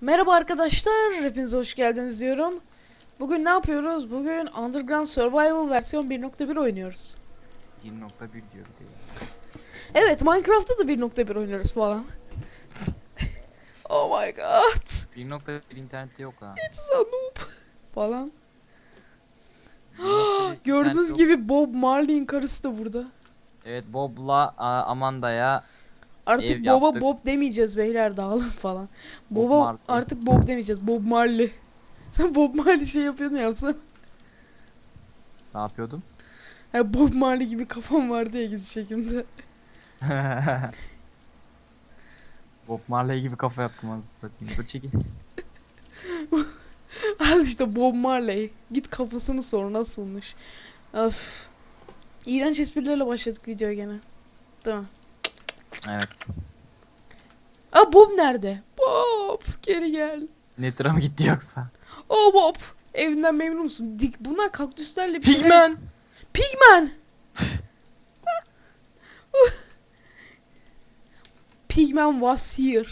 Merhaba arkadaşlar, hepinize hoş geldiniz diyorum. Bugün ne yapıyoruz? Bugün Underground Survival versiyon 1.1 oynuyoruz. 1.1 diyor bir de. Evet, Minecraft'ta da 1.1 oynuyoruz falan. oh my god, 1.1 internette yok ha. it's a noob falan. 1.1 Gördüğünüz internet yok. gibi Bob Marley'in karısı da burada. Evet Bob'la a, Amanda'ya Artık Ev Bob'a yaptık. Bob demeyeceğiz beyler dağılın falan. Bob Bob'a Marley. artık Bob demeyeceğiz. Bob Marley. Sen Bob Marley şey yapıyordun ya yapsana. ne yapıyordum? Yani Bob Marley gibi kafam vardı ya gizli çekimde. Bob Marley gibi kafa yaptım anasını satayım. Dur çekil. Al işte Bob Marley. Git kafasını sor nasılmış. Öf. İğrenç esprilerle başladık videoya gene. Değil mi? Evet. Aa Bob nerede? Bob geri gel. Nether'a mı gitti yoksa? Oh Bob. Evinden memnun musun? Dik bunlar kaktüslerle bir şeyler- Pigman! Pigman. Pigman was here.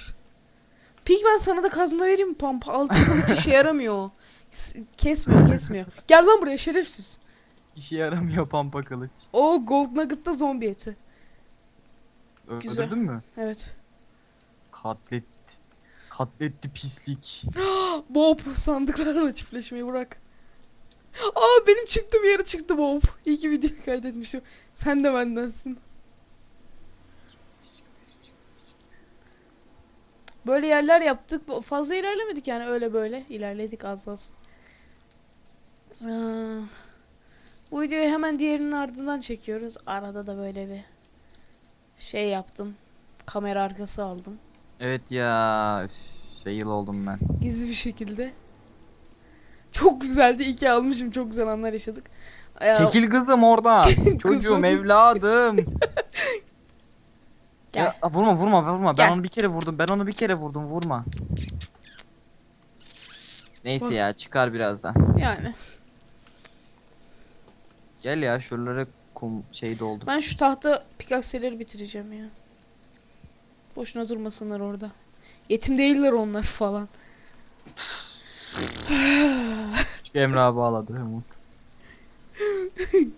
Pigman sana da kazma vereyim mi pampa? Altın kılıç işe yaramıyor. S- Kesmiyor kesmiyor. Gel lan buraya şerefsiz. İşe yaramıyor pampa kılıç. O Gold Nugget'ta zombi eti. Güzel. Öldürdün mü? Evet. Katletti. Katletti pislik. Bob sandıklarla çiftleşmeyi bırak. Aa benim çıktığım yere çıktı Bob. İyi ki video kaydetmişim. Sen de bendensin. Böyle yerler yaptık. Fazla ilerlemedik yani öyle böyle. İlerledik az az. Aa, bu videoyu hemen diğerinin ardından çekiyoruz. Arada da böyle bir şey yaptım. Kamera arkası aldım. Evet ya. Fail oldum ben. Gizli bir şekilde. Çok güzeldi. İyi ki almışım. Çok güzel anlar yaşadık. Ya, Çekil kızım. Kızım. Çocuğum evladım. Gel. Ya, vurma vurma vurma. Gel. Ben onu bir kere vurdum. Ben onu bir kere vurdum. Vurma. Neyse Vur. ya çıkar birazdan. Yani. Gel ya şuralara kum şey doldu. Ben şu tahta pikakseleri bitireceğim ya. Boşuna durmasınlar orada. Yetim değiller onlar falan. Şu Emre abi ağladı Umut.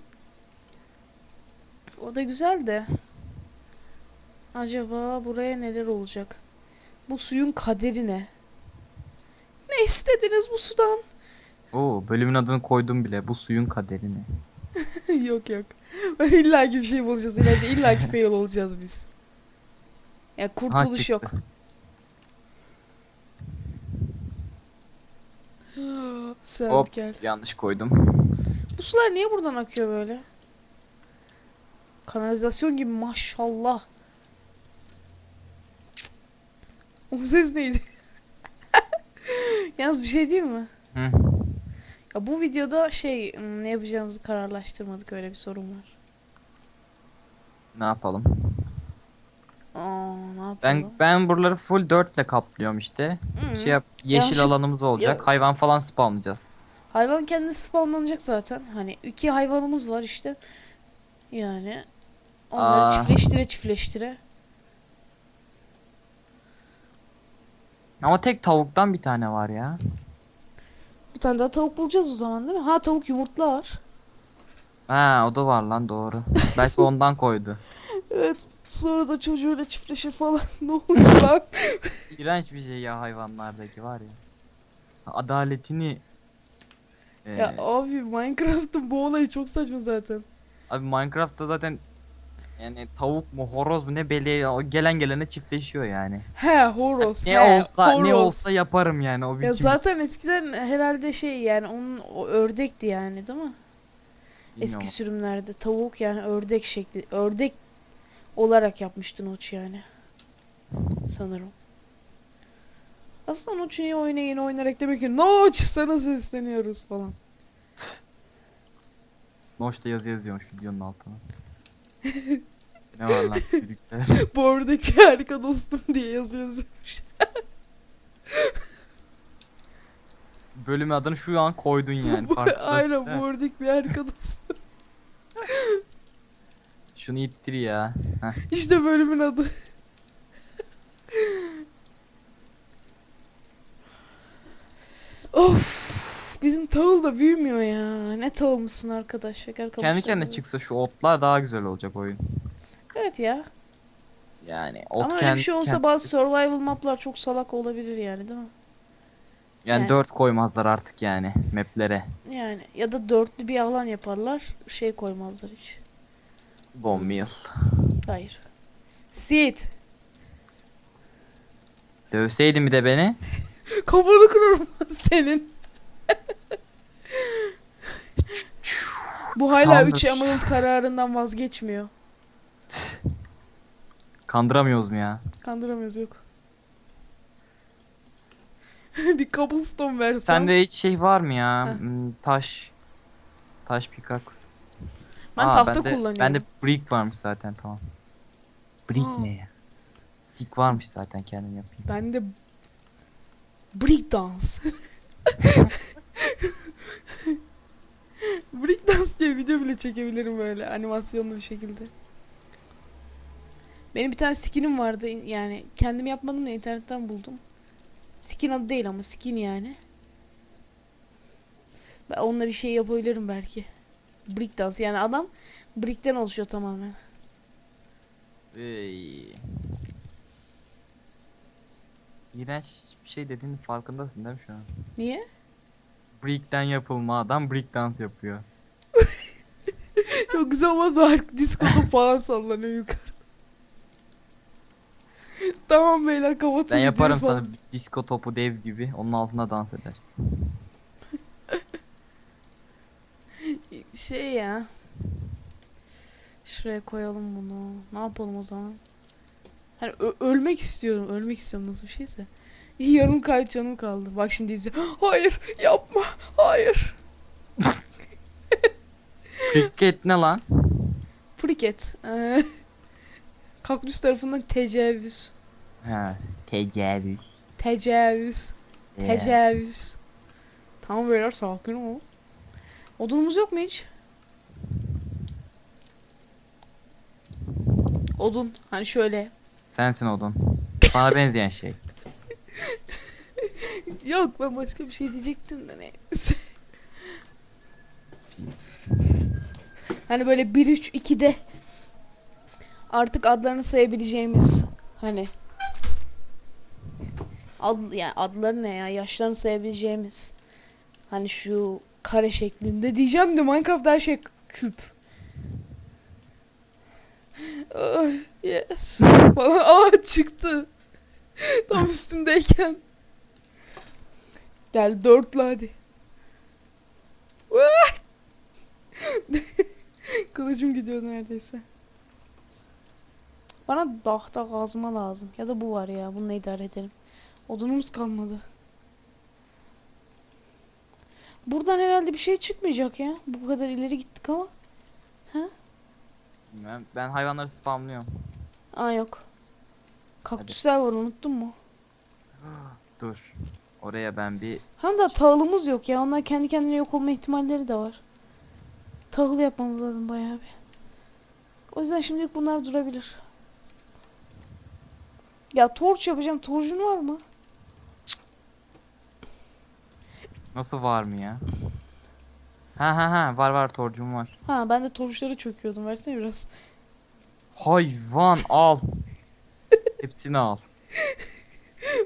O da güzel de. Acaba buraya neler olacak? Bu suyun kaderi ne? Ne istediniz bu sudan? Oo bölümün adını koydum bile. Bu suyun kaderini. yok yok. İlla ki bir şey bulacağız. İleride illa ki fail olacağız biz. Ya kurtuluş çıktı. yok. Sen Hop gel. yanlış koydum. Bu sular niye buradan akıyor böyle? Kanalizasyon gibi maşallah. O ses neydi? Yalnız bir şey değil mi? Hı. Ya bu videoda şey hmm, ne yapacağımızı kararlaştırmadık öyle bir sorun var. Ne yapalım? Aa ne yapalım? Ben ben buraları full dörtle kaplıyorum işte. Hı. Şey yap yeşil Yanlış- alanımız olacak. Ya- Hayvan falan spawnlayacağız. Hayvan kendisi spawnlanacak zaten. Hani iki hayvanımız var işte. Yani onları Aa. çiftleştire çiftleştire. Ama tek tavuktan bir tane var ya. Bir tane daha tavuk bulacağız o zaman değil mi? Ha tavuk yumurtlar. Ha o da var lan doğru. Belki ondan koydu. Evet sonra da çocuğuyla çiftleşir falan. ne oluyor lan? İğrenç bir şey ya hayvanlardaki var ya. Adaletini Ee, ya abi Minecraft'ın bu olayı çok saçma zaten. Abi Minecraft'ta zaten yani tavuk mu horoz mu ne belli o gelen gelene çiftleşiyor yani. He horoz. Ne he, olsa ne horoz. olsa yaparım yani o biçim. Ya zaten eskiden herhalde şey yani onun o ördekti yani değil mi? Bilmiyorum. Eski sürümlerde tavuk yani ördek şekli ördek olarak yapmıştı Notch yani. Sanırım. Aslında Notch niye oyuna yeni oynarak demek ki Notch sana sesleniyoruz falan. Noş'ta yazı yazıyorum şu videonun altına. Ne var lan ördek bir harika dostum diye yazı yazıyormuş. Bölüm adını şu an koydun yani. Bu- Aynen ördek bir harika dostum. Şunu ittir ya. Heh. İşte bölümün adı. Of. Bizim tahıl da büyümüyor ya. Ne tahılmışsın arkadaş. Şeker. Kendi kendine çıksa şu otlar daha güzel olacak oyun. Evet ya. Yani ot Ama öyle bir şey olsa kendi- bazı survival maplar çok salak olabilir yani değil mi? yani yani- 4 koymazlar artık yani maplere. Yani ya da dörtlü bir alan yaparlar. Şey koymazlar hiç. Meal. Hayır. Seed. Dövseydin bir de beni. Kafanı kırarım senin. Bu hala Tamamdır. 3 Emerald kararından vazgeçmiyor. Kandıramıyoruz mu ya? Kandıramıyoruz yok. bir cobblestone versem. Sende hiç şey var mı ya? Heh. Hmm, taş. Taş pickaxe. ben Aa, tahta bende, kullanıyorum. Bende brick varmış zaten tamam. Brick Aa. ne ya? Stick varmış zaten kendim yapayım. Bende break dance. break dance diye video bile çekebilirim böyle animasyonlu bir şekilde. Benim bir tane skinim vardı yani kendim yapmadım da internetten buldum. Skin adı değil ama skin yani. Ben onunla bir şey yapabilirim belki. Brick dance yani adam brickten oluşuyor tamamen. Ey. İğrenç bir şey dediğinin farkındasın değil mi şu an? Niye? Brick'ten yapılma adam break dance yapıyor. Çok güzel olmaz mı? Disco'da falan sallanıyor yukarıda. tamam beyler kapatın Ben videoyu yaparım falan. sana bir disco topu dev gibi. Onun altında dans edersin. Şey ya. Şuraya koyalım bunu. Ne yapalım o zaman? Hani ölmek istiyorum. Ölmek istiyorum nasıl bir şeyse. Yarım kalp canım kaldı. Bak şimdi izle. Hayır yapma. Hayır. Cricket ne lan? Priket. Ee, Kaktüs tarafından tecavüz. Ha, tecavüz. Tecavüz. Yeah. Tecavüz. Tamam beyler sakin ol. Odunumuz yok mu hiç? Odun. Hani şöyle. Sensin odun. Sana benzeyen şey. Yok ben başka bir şey diyecektim de neyse. hani böyle 1-3-2'de artık adlarını sayabileceğimiz hani ad, yani adları ne ya yaşlarını sayabileceğimiz hani şu kare şeklinde diyeceğim de Minecraft her şey küp. Ay, yes. Falan aa çıktı. Tam üstündeyken. Gel dörtlü hadi. Vah! Kılıcım gidiyor neredeyse. Bana tahta kazma lazım. Ya da bu var ya. Bununla idare edelim. Odunumuz kalmadı. Buradan herhalde bir şey çıkmayacak ya. Bu kadar ileri gittik ama. Ben, ben hayvanları spamlıyorum. Aa yok. Kaktüsler var unuttun mu? Dur. Oraya ben bir Hem de tahılımız yok ya. Onlar kendi kendine yok olma ihtimalleri de var. Tahıl yapmamız lazım bayağı bir. O yüzden şimdilik bunlar durabilir. Ya torç yapacağım. Torcun var mı? nasıl var mı ya? Ha ha ha var var torcum var. Ha ben de torçları çöküyordum. Versene biraz. Hayvan al. Hepsini al.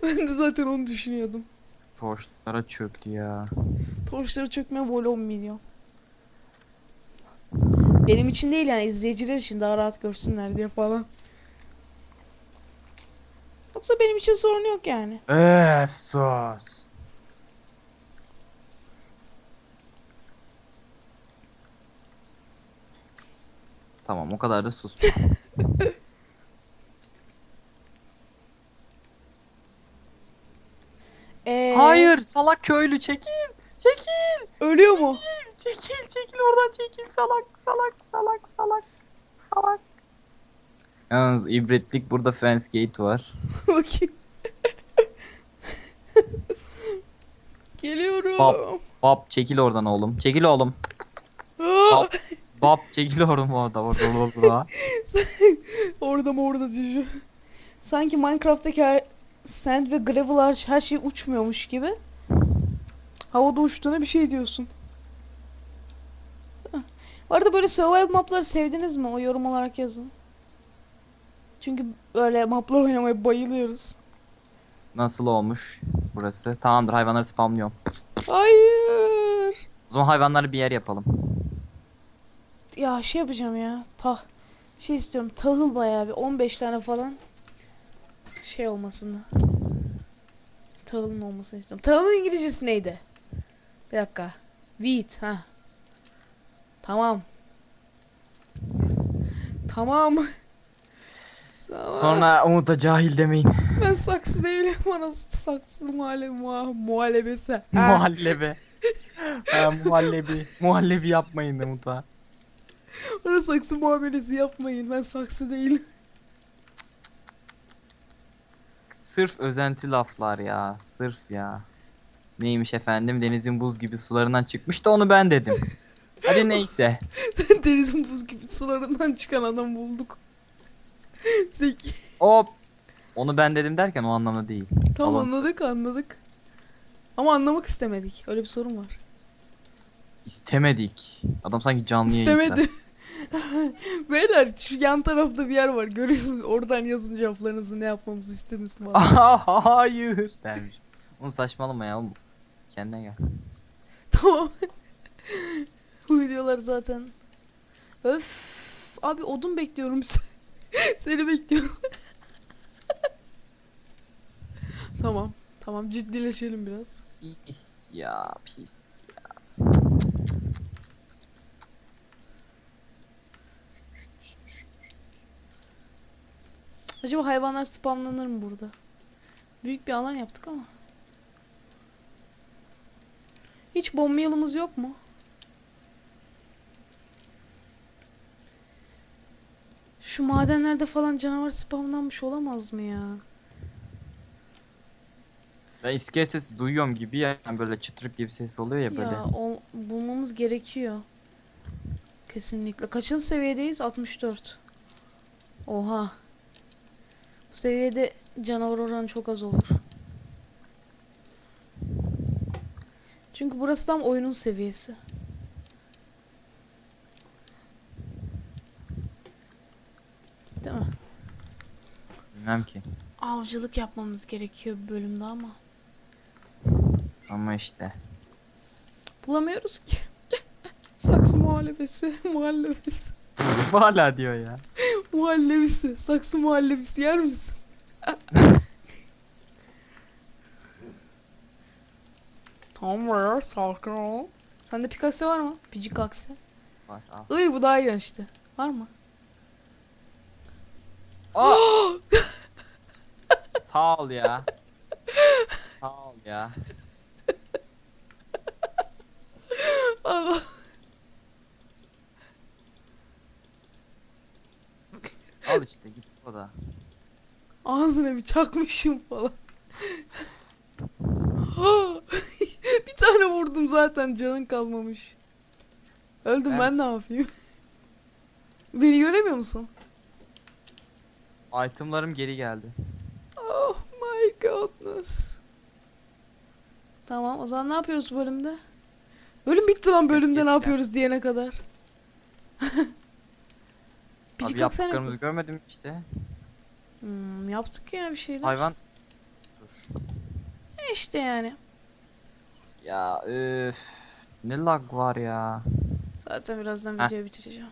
ben de zaten onu düşünüyordum. Torçlara çöktü ya. Torçları çökmeye böyle 10 milyon. Benim için değil yani izleyiciler için daha rahat görsünler diye falan. Yoksa benim için sorun yok yani. Sus. Tamam o kadar da sus. Ee, Hayır salak köylü çekil. Çekil. Ölüyor mu? Çekil çekil oradan çekil salak salak salak salak salak. Yalnız ibretlik burada fence gate var. Bakayım. Geliyorum. Bab. Bab çekil oradan oğlum. Çekil oğlum. Bab. Bab çekil oradan orada orada orada. orada mı orada çocuğu. Sanki Minecraft'taki her sand ve gravel hariç her şey uçmuyormuş gibi. Havada uçtuğuna bir şey diyorsun. Bu arada böyle survival mapları sevdiniz mi? O yorum olarak yazın. Çünkü böyle maplar oynamaya bayılıyoruz. Nasıl olmuş burası? Tamamdır hayvanları spamlıyorum. Hayır. O zaman hayvanları bir yer yapalım. Ya şey yapacağım ya. Tah. Şey istiyorum. Tahıl bayağı bir 15 tane falan. Şey olmasını. Tahılın olmasını istiyorum. Tahılın İngilizcesi neydi? Bir dakika. Wheat ha. Tamam. Tamam. Tamam. Sonra Umut'a cahil demeyin. ben saksı değilim. Bana saksı muhalle muha muhallebesi. Ha. Muhallebe. ha, muhallebi. Muhallebi yapmayın Umut'a. Bana saksı muamelesi yapmayın. Ben saksı değilim. Sırf özenti laflar ya. Sırf ya. Neymiş efendim denizin buz gibi sularından çıkmış da onu ben dedim. Hadi neyse. Denizin buz gibi sularından çıkan adam bulduk. Zeki. Hop. Onu ben dedim derken o anlamda değil. Tamam Tamam. anladık anladık. Ama anlamak istemedik. Öyle bir sorun var. İstemedik. Adam sanki canlı yayında. İstemedi. Beyler şu yan tarafta bir yer var. Görüyorsunuz. Oradan yazın cevaplarınızı ne yapmamızı istediniz falan. Aha, hayır dermiş. Oğlum saçmalama ya oğlum. Kendine gel. tamam. Bu videolar zaten. Öf. Abi odun bekliyorum. Seni bekliyorum. tamam. Tamam ciddileşelim biraz. Pis ya pis. Acaba hayvanlar spamlanır mı burada? Büyük bir alan yaptık ama. Hiç bomba yılımız yok mu? Şu madenlerde falan canavar spamlanmış olamaz mı ya? Ben iskelet sesi duyuyorum gibi ya yani böyle çıtırık diye bir ses oluyor ya böyle. Ya ol- bulmamız gerekiyor. Kesinlikle. Kaçıncı seviyedeyiz? 64. Oha. Bu seviyede canavar oranı çok az olur. Çünkü burası tam oyunun seviyesi. Değil mi? Bilmem ki. Avcılık yapmamız gerekiyor bir bölümde ama. Ama işte. Bulamıyoruz ki. Saksı muhallebesi, muhallebesi. Hala diyor ya. Muhallebisi. Saksı muhallebisi yer misin? tamam var sakin ol. Sende pikakse var mı? Picik akse. Var al. Iy bu daha iyi işte. Var mı? Aa! Sağ ol ya. Sağ ol ya. Allah. Al işte git o da. Ağzına bir çakmışım falan. bir tane vurdum zaten canın kalmamış. Öldüm Ben- ben ne yapayım? Beni göremiyor musun? Itemlarım geri geldi. Oh my godness. Tamam o zaman ne yapıyoruz bölümde? Bölüm bitti lan bölümde ne ya. yapıyoruz diyene kadar. Abi Picik aksana. yaptıklarımızı görmedim işte. Hmm, yaptık ya bir şeyler. Hayvan. E işte yani. Ya üf. Ne lag var ya. Zaten birazdan Heh. videoyu bitireceğim.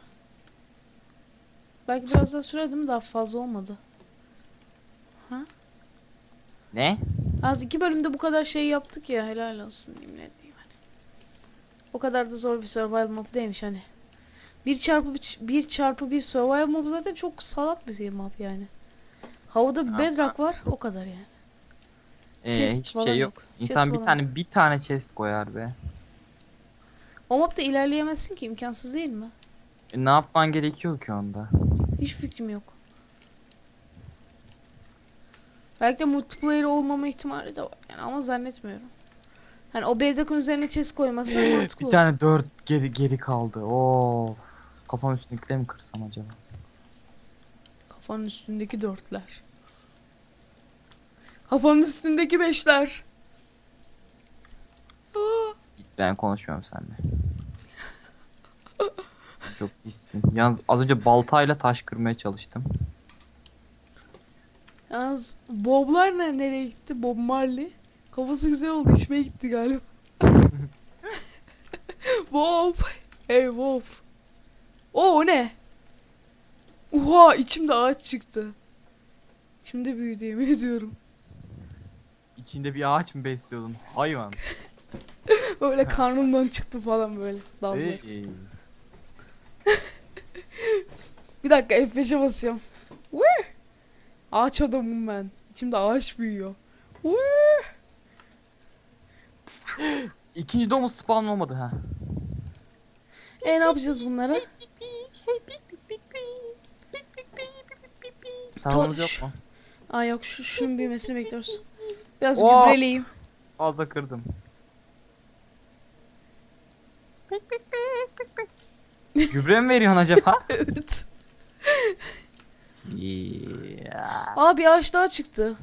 Belki biraz daha sürer değil mi? Daha fazla olmadı. Ne? Az iki bölümde bu kadar şey yaptık ya helal olsun diyeyim ne diyeyim hani. O kadar da zor bir survival map değilmiş hani. Bir çarpı bir, bir çarpı bir survival map zaten çok salak bir şey map yani. Havada bir bedrock var o kadar yani. Ee, Chest hiçbir şey yok. Chest İnsan bir falan tane bir tane chest koyar be. O mapta ilerleyemezsin ki imkansız değil mi? E, ne yapman gerekiyor ki onda? Hiç fikrim yok. Belki de multiplayer olmama ihtimali de var yani ama zannetmiyorum. Hani o bedrock'un üzerine chest koyması mantıklı bir olur. tane dört geri geri kaldı. Oo. Kafam üstündekileri mi kırsam acaba? Kafanın üstündeki dörtler. Kafanın üstündeki beşler. Aa, Ben konuşmuyorum seninle. Çok pissin. Yalnız az önce baltayla taş kırmaya çalıştım. Yalnız Bob'lar ne, nereye gitti? Bob Marley. Kafası güzel oldu. içmeye gitti galiba. Bob. Hey Bob. O, o ne? Oha içimde ağaç çıktı. İçimde büyüdü yemin ediyorum. İçinde bir ağaç mı besliyordun? Hayvan. Böyle karnımdan çıktı falan böyle dallar. Hey. Bir dakika F5'e basacağım. Woo! Ağaç adamım ben. İçimde ağaç büyüyor. İkinci domuz spawn olmadı ha. E ne yapacağız bunları? Taş. yok mu? Aa yok şu şunun büyümesini bekliyoruz. Biraz Oo. gübreleyeyim. Fazla kırdım. Gübre mi veriyorsun acaba? evet. Yeah. Aa bir ağaç daha çıktı.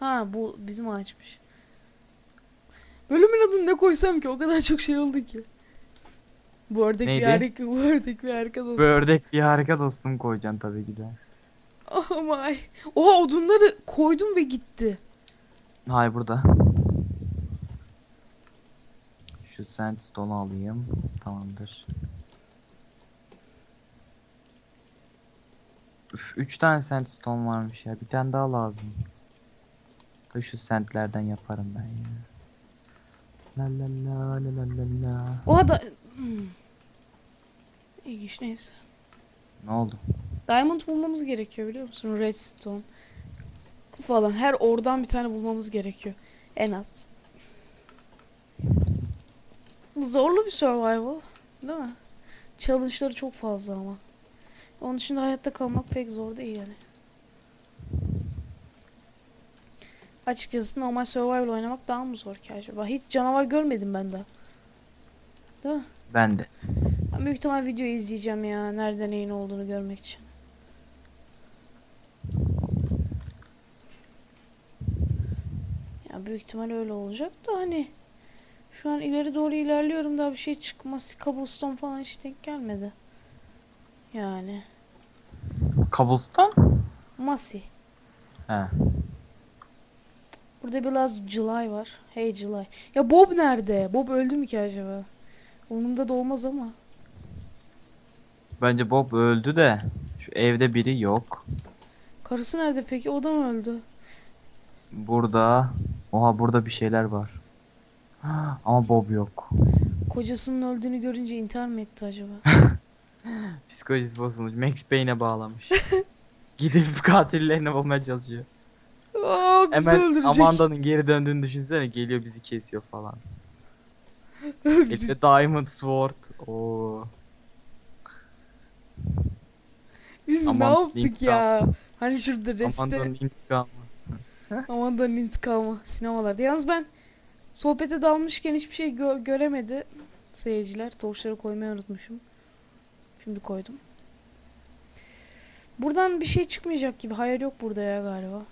Ha bu bizim ağaçmış. Bölümün adını ne koysam ki o kadar çok şey oldu ki. Bu ördek Neydi? bir harika, bu ördek bir harika Bu dostum. ördek bir harika dostum koyacaksın tabii ki de. Oh my. Oha odunları koydum ve gitti. Hay burada. Şu sandstone'u alayım. Tamamdır. Üf, üç tane sandstone varmış ya. Bir tane daha lazım. Da şu sandlerden yaparım ben ya. La la la la la la la. Oha da... Hmm. İlginç neyse. Ne oldu? Diamond bulmamız gerekiyor biliyor musun? Redstone falan. Her oradan bir tane bulmamız gerekiyor. En az. Zorlu bir survival. Değil mi? Challenge'ları çok fazla ama. Onun için de hayatta kalmak pek zor değil yani. Açıkçası normal survival oynamak daha mı zor ki acaba? Hiç canavar görmedim ben daha. Değil mi? Ben de. Ben büyük ihtimal video izleyeceğim ya. Nerede neyin olduğunu görmek için. Ya büyük ihtimal öyle olacak da hani şu an ileri doğru ilerliyorum daha bir şey çıkması cobblestone falan hiç denk gelmedi. Yani Cobblestone? masi. He. Burada biraz July var. Hey July. Ya Bob nerede? Bob öldü mü ki acaba? Umurumda da olmaz ama. Bence Bob öldü de. Şu evde biri yok. Karısı nerede peki? O da mı öldü? Burada. Oha burada bir şeyler var. Ama Bob yok. Kocasının öldüğünü görünce intihar mı etti acaba? Psikolojisi bozulmuş. Max Payne'e bağlamış. Gidip katillerini bulmaya çalışıyor. Aa, bizi Hemen öldürecek. Amanda'nın geri döndüğünü düşünsene. Geliyor bizi kesiyor falan. Elinde Diamond Sword. Oo. Biz ne Aman, yaptık intikam. ya? Hani şurada Amanda'nın reste intikamı. Amanda'nın intikamı sinemalarda. Yalnız ben sohbete dalmışken hiçbir şey gö- göremedi seyirciler. Torçları koymayı unutmuşum. Şimdi koydum. Buradan bir şey çıkmayacak gibi. Hayır yok burada ya galiba.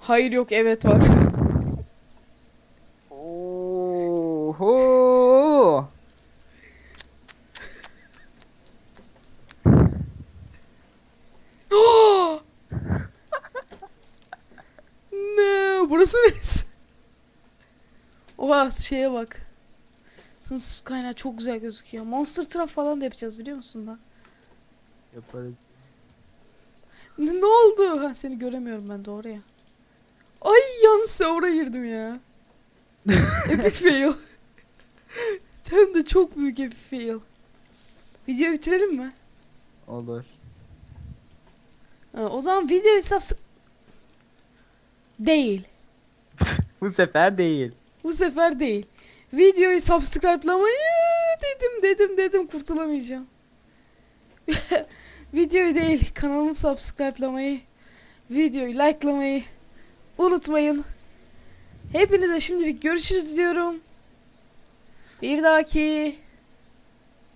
Hayır yok evet var. Oho. ne? Burası neresi? Oha şeye bak. Sınırsız kaynağı çok güzel gözüküyor. Monster Truck falan da yapacağız biliyor musun da? Yaparız. Ne, ne oldu? Ha seni göremiyorum ben doğru ya. Ay yanlış server'a girdim ya. Epic fail. Hem de çok büyük epic fail. Videoyu bitirelim mi? Olur. Ha, o zaman video hesapsı... Değil. Bu sefer değil. Bu sefer değil. Videoyu subscribe'lamayı dedim dedim dedim kurtulamayacağım. Videoyu değil kanalımı subscribe'lamayı, videoyu likelamayı unutmayın. Hepinize şimdilik görüşürüz diyorum. Bir dahaki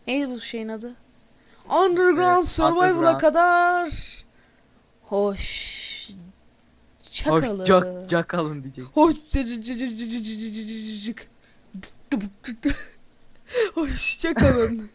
neydi bu şeyin adı? Underground Evet, Survival'a kadar hoş Hoşçakalın. Hoşçakalın diyecek. Hoşçakalın. Hoşçakalın.